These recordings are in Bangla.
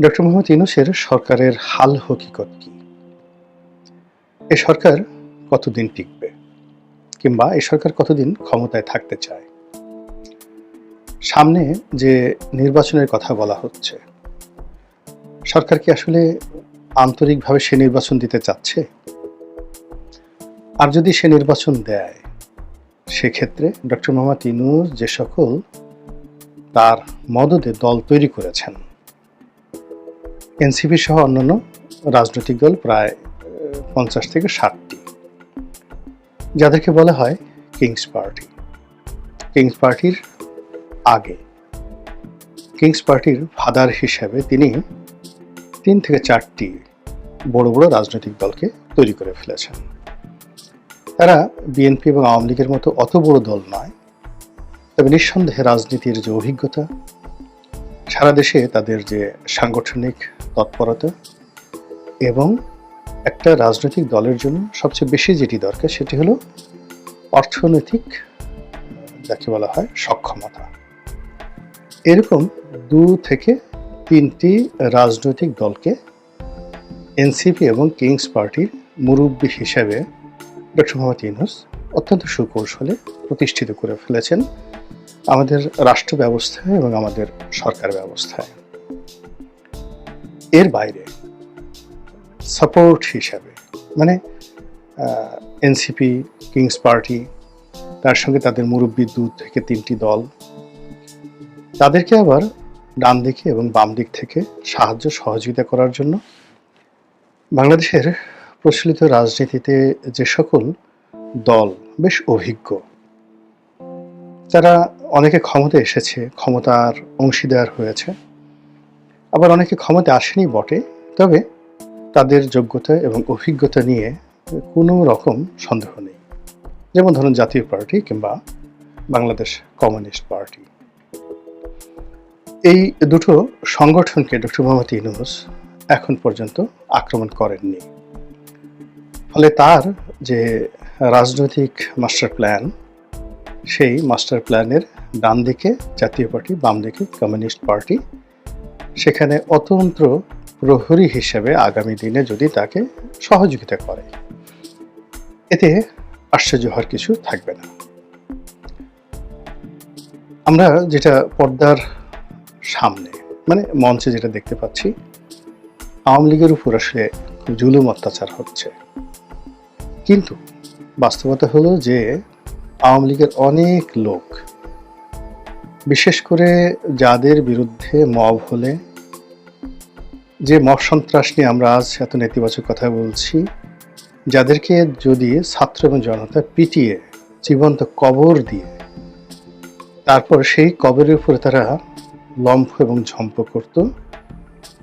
ডক্টর মোহাম্মদ ইউনুসের সরকারের হাল হকিকত কি? এ সরকার কতদিন টিকবে? কিংবা এ সরকার কতদিন ক্ষমতায় থাকতে চায়? সামনে যে নির্বাচনের কথা বলা হচ্ছে, সরকার কি আসলে আন্তরিকভাবে সে নির্বাচন দিতে চাচ্ছে? আর যদি সে নির্বাচন দেয়, সেক্ষেত্রে ডক্টর মোহাম্মদ ইনুস যে সকল তার মদদে দল তৈরি করেছেন এনসিপি সহ অন্যান্য রাজনৈতিক দল প্রায় পঞ্চাশ থেকে ষাটটি। যাদেরকে বলা হয় কিংস পার্টি। কিংস পার্টির আগে। কিংস পার্টির ফাদার হিসেবে তিনি তিন থেকে চারটি বড় বড় রাজনৈতিক দলকে তৈরি করে ফেলেছেন। তারা বিএনপি এবং আওয়ামী লীগের মতো অত বড় দল নয়, তবে নিঃসন্দেহে রাজনীতির যে অভিজ্ঞতা সারা দেশে তাদের যে সাংগঠনিক তৎপরতা এবং একটা রাজনৈতিক দলের জন্য সবচেয়ে বেশি যেটি দরকার সেটি হলো অর্থনৈতিক, যাকে বলা হয় সক্ষমতা। এরকম দু থেকে তিনটি রাজনৈতিক দলকে এনসিপি এবং কিংস পার্টির মুরব্বী হিসেবে ডক্টর মোহাম্মদ ইউনুস অত্যন্ত সুকৌশলে প্রতিষ্ঠিত করে ফেলেছেন। আমাদের রাষ্ট্র ব্যবস্থায় এবং আমাদের সরকার ব্যবস্থায় এর বাইরে সাপোর্ট হিসাবে মানে এনসিপি কিংস পার্টি তার সঙ্গে তাদের মুরব্বী দু থেকে তিনটি দল, তাদেরকে আবার ডান দিকে এবং বাম দিক থেকে সাহায্য, সহযোগিতা করার জন্য বাংলাদেশের প্রচলিত রাজনীতিতে যে সকল দল বেশ অভিজ্ঞ তারা অনেকে ক্ষমতা এসেছে, ক্ষমতার অংশীদার হয়েছে, আবার অনেকে ক্ষমতা আসেনি বটে, তবে তাদের যোগ্যতা এবং অভিজ্ঞতা নিয়ে কোনো রকম সন্দেহ নেই। যেমন ধরুন জাতীয় পার্টি কিংবা বাংলাদেশ কমিউনিস্ট পার্টি। এই দুটো সংগঠনকে ডক্টর মোহাম্মদ ইউনুস এখন পর্যন্ত আক্রমণ করেননি। ফলে তার যে রাজনৈতিক মাস্টার প্ল্যান সেই মাস্টার প্ল্যানের ডান দিকে জাতীয় পার্টি, বাম দিকে কমিউনিস্ট পার্টি। সেখানে অতন্ত্র প্রহরী হিসেবে আগামী দিনে যদি তাকে সহযোগিতা করে, এতে আশ্চর্য হওয়ার কিছু থাকবে না। আমরা যেটা পর্দার সামনে মানে মঞ্চে যেটা দেখতে পাচ্ছি, আওয়ামী লীগের উপর আসলে জুলুম অত্যাচার হচ্ছে। কিন্তু বাস্তবতা হলো যে আওয়ামী লীগের অনেক লোক, বিশেষ করে যাদের বিরুদ্ধে মব হলে, যে মব সন্ত্রাস নিয়ে আমরা আজ এত নেতিবাচক কথা বলছি, যাদেরকে যদি ছাত্র এবং জনতা পিটিয়ে, জীবন্ত কবর দিয়ে, তারপর সেই কবরের উপরে তারা লম্ফ এবং ঝম্প করত,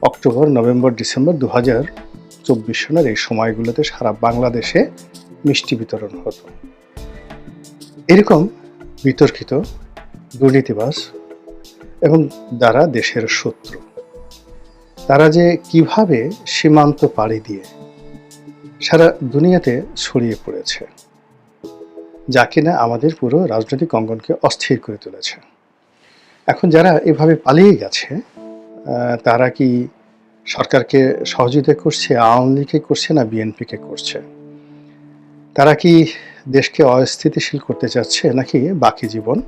অক্টোবর, নভেম্বর, ডিসেম্বর দু হাজার চব্বিশ সনের এই সময়গুলোতে সারা বাংলাদেশে মিষ্টি বিতরণ হতো। এরকম বিতর্কিত দুর্নীতিবাস এবং দ্বারা দেশের শত্রু। তারা যে কীভাবে সীমান্ত পাড়ি দিয়ে সারা দুনিয়াতে ছড়িয়ে পড়েছে, যা কিনা আমাদের পুরো রাজনৈতিক অঙ্গনকে অস্থির করে তুলেছে। এখন যারা এভাবে পালিয়ে গেছে তারা কি সরকারকে সহযোগিতা করছে, আওয়ামী লীগকে করছে না বিএনপিকে করছে? তারা কি দেশকে অস্থিতিশীল করতে চাচ্ছে নাকি বাকি জীবন?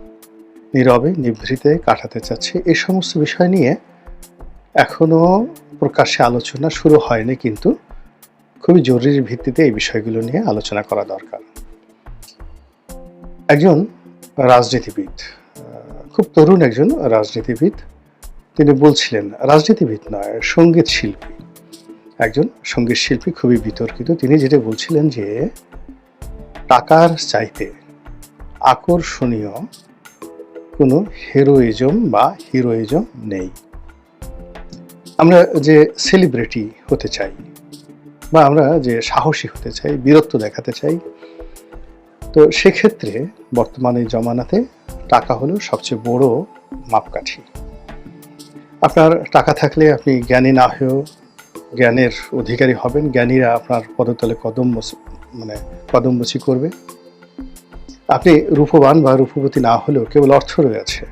নীরবে নিভৃতে কাটাতে চাচ্ছে এই সমস্ত বিষয় নিয়ে এখনও প্রকাশ্যে আলোচনা শুরু হয়নি কিন্তু খুবই জরুরি ভিত্তিতে এই বিষয়গুলো নিয়ে আলোচনা করা দরকার। একজন রাজনীতিবিদ খুব তরুণ একজন রাজনীতিবিদ, তিনি বলছিলেন, রাজনীতিবিদ নয়, সংগীত শিল্পী। একজন সংগীত শিল্পী খুবই বিতর্কিত। তিনি যেটা বলছিলেন যে টাকার চাইতে আকর্ষণীয় কোনো হিরোইজম বা হিরোইজম নেই। আমরা যে সেলিব্রিটি হতে চাই বা আমরা যে সাহসী হতে চাই, বীরত্ব দেখাতে চাই, তো সেক্ষেত্রে বর্তমানে জমানাতে টাকা হলো সবচেয়ে বড় মাপকাঠি। আপনার টাকা থাকলে আপনি জ্ঞানী না হয়েও জ্ঞানের অধিকারী হবেন, জ্ঞানীরা আপনার পদতলে কদম মানে কদমবচি করবে। আপনি রূপবান বা রূপবতী না হলেও কেবল অর্থ রয়েছে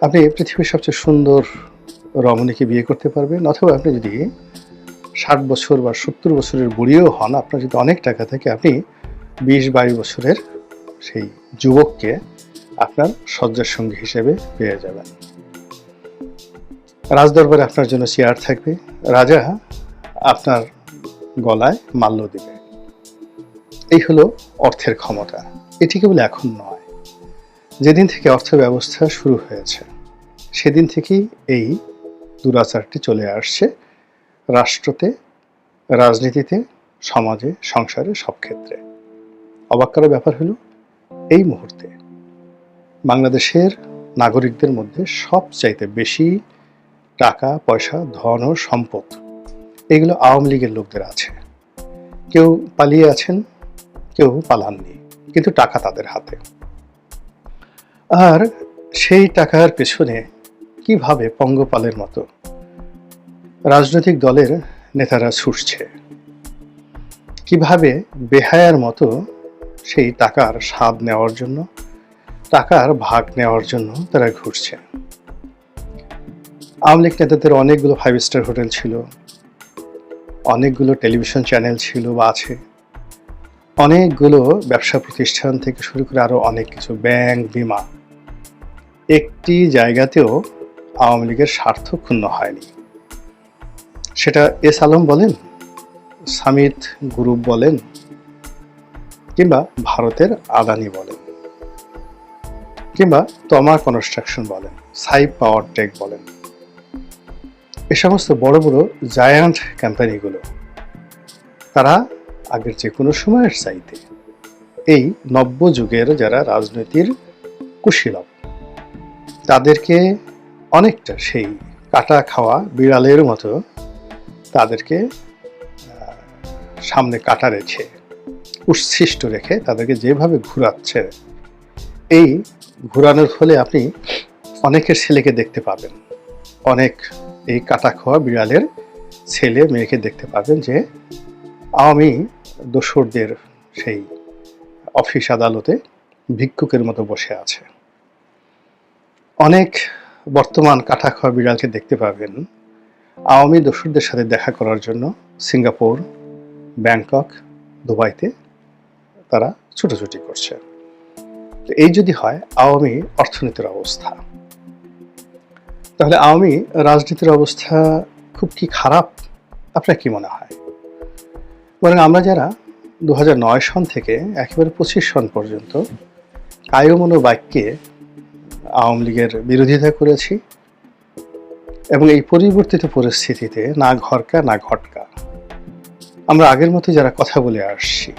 আপনি পৃথিবীর সবচেয়ে সুন্দর রমণীকে বিয়ে করতে পারবেন, অথবা আপনি যদি ষাট বছর বা সত্তর বছরের বুড়িও হন, আপনার যদি অনেক টাকা থাকে, আপনি বিশ বাইশ বছরের সেই যুবককে আপনার শয্যার সঙ্গী হিসেবে পেয়ে যাবেন। রাজদরবারে আপনার জন্য চেয়ার থাকবে। রাজা আপনার গলায় মাল্য দিবে। এই হলো অর্থের ক্ষমতা। এটি কেবল এখন নয়। যেদিন থেকে অর্থ ব্যবস্থা শুরু হয়েছে, সেদিন থেকেই এই দুরাচারটি চলে আসছে রাষ্ট্রতে, রাজনীতিতে, সমাজে, সংসারে সব ক্ষেত্রে। অবাক করার ব্যাপার হলো, এই মুহূর্তে বাংলাদেশের নাগরিকদের মধ্যে সবচাইতে বেশি টাকা, পয়সা, ধন ও সম্পদ এগুলো আওয়ামী লীগের লোকদের আছে। কেউ পালিয়ে আছেন কেউ পালাননি, কিন্তু টাকা তাদের হাতে। আর সেই টাকার পেছনে কীভাবে পঙ্গপালের মতো রাজনৈতিক দলের নেতারা ছুটছে? কীভাবে বেহায়ার মতো সেই টাকার স্বাদ নেওয়ার জন্য, টাকার ভাগ নেওয়ার জন্য তারা ঘুরছে? আওয়ামী লীগ নেতাদের অনেকগুলো ফাইভ স্টার হোটেল ছিল, অনেকগুলো টেলিভিশন চ্যানেল ছিল বা আছে। অনেকগুলো ব্যবসা প্রতিষ্ঠান থেকে শুরু করে আরও অনেক কিছু ব্যাংক, বিমা। একটি জায়গাতেও আওয়ামী লীগের স্বার্থ ক্ষুণ্ণ হয়নি। সেটা এস আলম বলেন? সামিত গ্রুপ বলেন? কিংবা ভারতের আদানি বলেন? কিংবা তমা কনস্ট্রাকশন বলেন? সাই পাওয়ার টেক বলেন? এ সমস্ত বড় বড় জায়ান্ট কোম্পানিগুলো, তারা আগের যে কোনো সময়ের চাইতে। এই নব্য যুগের যারা রাজনীতির কুশীলব, তাদেরকে অনেকটা সেই কাটা খাওয়া বিড়ালের মতো তাদেরকে সামনে কাটা রেখে, উচ্ছিষ্ট রেখে তাদেরকে যেভাবে ঘুরাচ্ছে, এই ঘুরানোর ফলে আপনি অনেকের ছেলেকে দেখতে পাবেন। অনেক এই কাটা খাওয়া বিড়ালের ছেলে মেয়েকে দেখতে পাবেন যে আওয়ামী দোসরদের সেই অফিস আদালতে ভিক্ষুকের মতো বসে আছে। অনেক বর্তমান কাটা খাওয়া বিড়ালকে দেখতে পাবেন আওয়ামী দোসরদের সাথে দেখা করার জন্য সিঙ্গাপুর, ব্যাংকক, দুবাইতে তারা ছুটোছুটি করছে। তো এই যদি হয়, আওয়ামী অর্থনীতির অবস্থা। তাহলে আওয়ামী রাজনীতির অবস্থা খুব কি খারাপ? আপনার কি মনে হয়? বরং আমরা যারা দু সন থেকে একেবারে পঁচিশ সন পর্যন্ত কায়মনো বাক্যে আওয়ামী লীগের বিরোধিতা করেছি এবং এই পরিবর্তিত পরিস্থিতিতে না ঘরকা, না ঘটকা, আমরা আগের মতো যারা কথা বলে আসছি,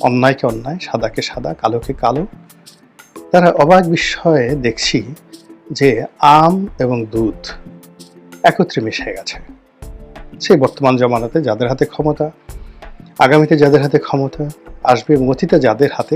অন্যায়কে অন্যায়, সাদাকে সাদা, কালোকে কালো, তারা অবাক বিস্ময়ে দেখছি যে আম এবং দুধ একত্রে মিশে গেছে। সেই বর্তমান জমানাতে যাদের হাতে ক্ষমতা আগামীতে যাদের হাতে ক্ষমতা আসবে এবং যাদের হাতে